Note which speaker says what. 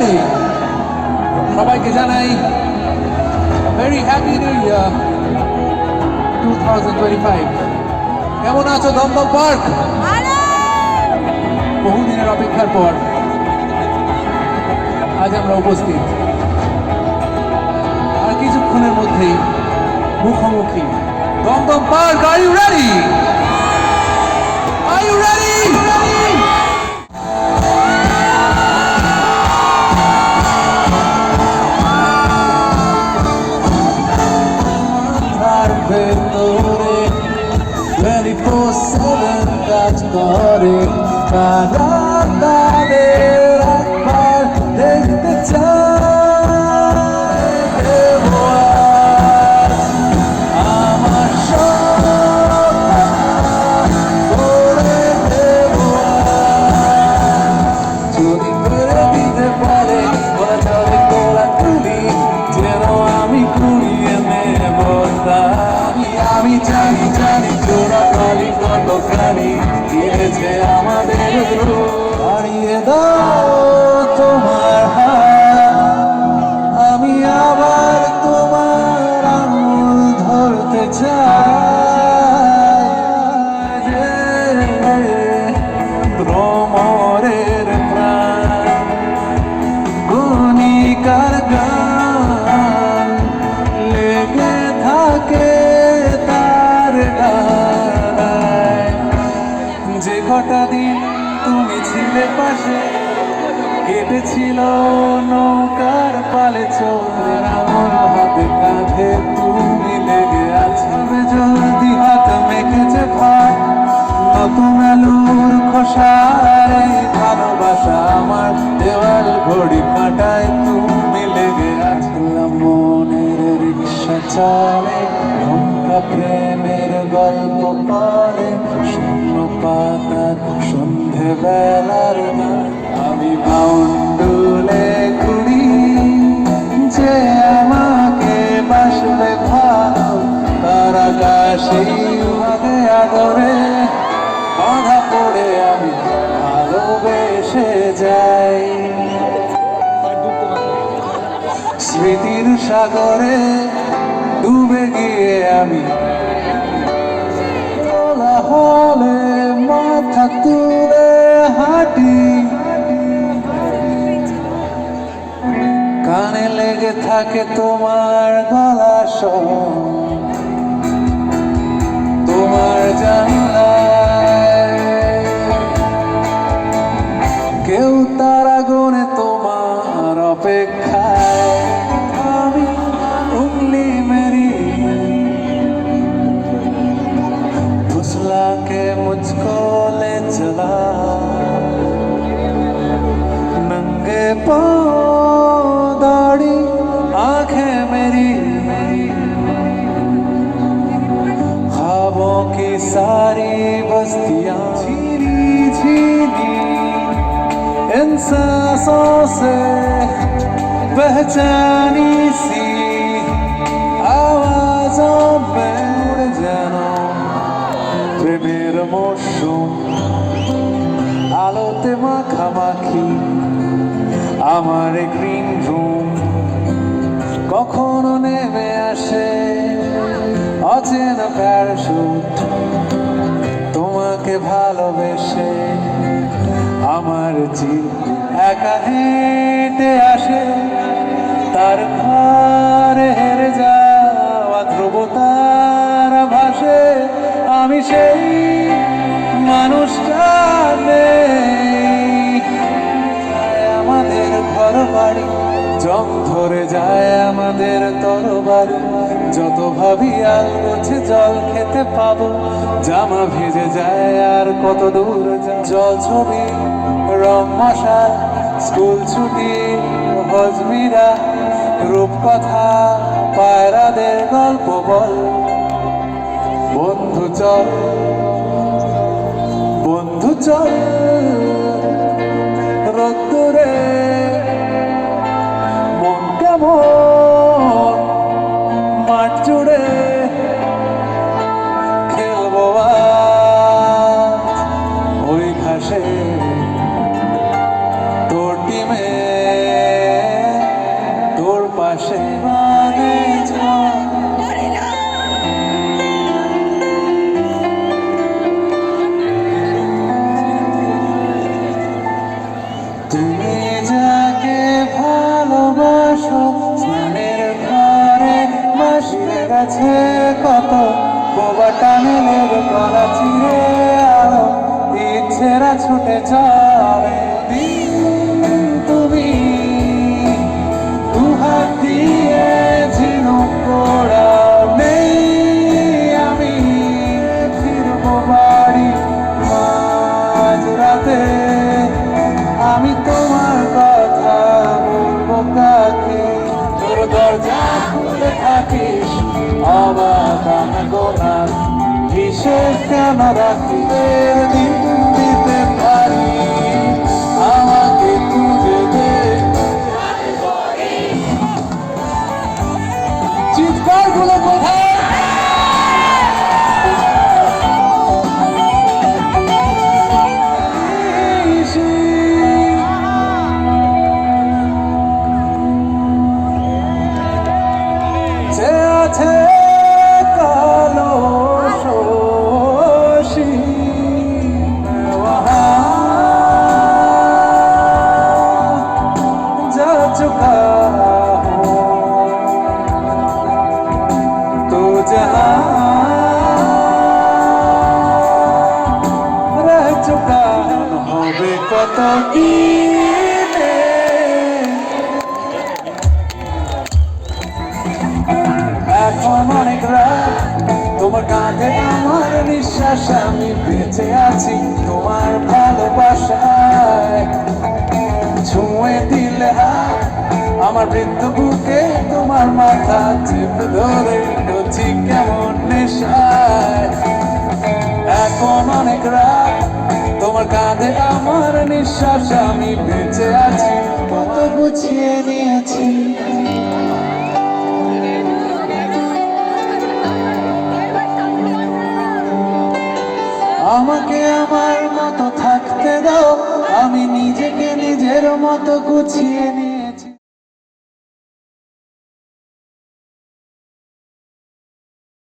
Speaker 1: Ready সবাইকে জানাই very happy new year two thousand twenty five কেমন আছো দমদম পার্ক? বহুদিনের অপেক্ষার পর আজ আমরা উপস্থিত। আর কিছুক্ষণের মধ্যেই মুখোমুখি। Dum Dum park are you ready are you ready Cada লেগে থাকে তার যে কটা দিন তুমি ছিলে পাশে কেটেছিল নৌকার পালে চোর আমার হাতে কাঁধে। তুমি লেগে আছো জলদি হাত মেখেছে ভাত নতুন আলুর খোসার ভালোবাসা আমার দেওয়াল ঘড়ি চালে ধমকা প্রেমের গল্প পড়ে শূন্য পাতার সন্ধে বেলার গান। আমি বাউন্ডুলে ঘুরি, যে আমাকে বাসবে ভালো, তার আকাশে ভাবে আদরে বাধা পড়ে আমি ভালোবেসে যাই স্মৃতির সাগরে ডুবে গিয়ে আমি হলে মাথা তুলে হাঁটি। কানে লেগে থাকে তোমার গলা সব। তোমার জানলায় इन सांसों से पहचानी सी आवाजों में उड़ जाना প্রেমের মরশুম আলোতে মাখামাখি আমার গ্রিন রুম কখনো নেমে আসে অচেনা প্যারাশুট তোমাকে ভালোবেসে আমার চিল একা হেঁটে আসে, তার ঘরে হেরে যাওয়া ধ্রুবতার ভাসে। আমি সেই মানুষটা আমাদের ঘর বাড়ি জং ধরে যায় আমাদের তরবারি। যত ভাবি আর গোছে জল খেতে পাবো, জামা ভিজে যায় আর কত দূর জল ছবি রং মশাল স্কুল ছুটি হজমিরা রূপকথা পায়রাদের গল্প বল। বন্ধু চল বন্ধু চল। ছুটে চলে দিন তুমি। দুহাত দিয়ে ঝিনুক আমি। ফিরবো বাড়ি মাঝ রাতে আমি তোমার কথা বলব কাকে? তোর দরজা খুলে থাকিস, অবাক আমি গোনার বিশেষ কেন রাখি দিন কত দিনে এখন অনেক রাত তোমার কাঁধে আমার নিঃশ্বাস আমি বেঁচে আছি তোমার ভালোবাসায় ছুঁয়ে দিলে হাত আমার বৃদ্ধ বুকে তোমার মাথা চেপে ধরে নচি কেমন নেশায়? এখন অনেক রাত, তোমার কাঁধে আমার নিঃশ্বাস, আমি বেঁচে আছি, কত গুছিয়ে নিয়েছি। আমাকে আমার মতো থাকতে দাও, আমি নিজেকে নিজের মতো গুছিয়ে নিয়ে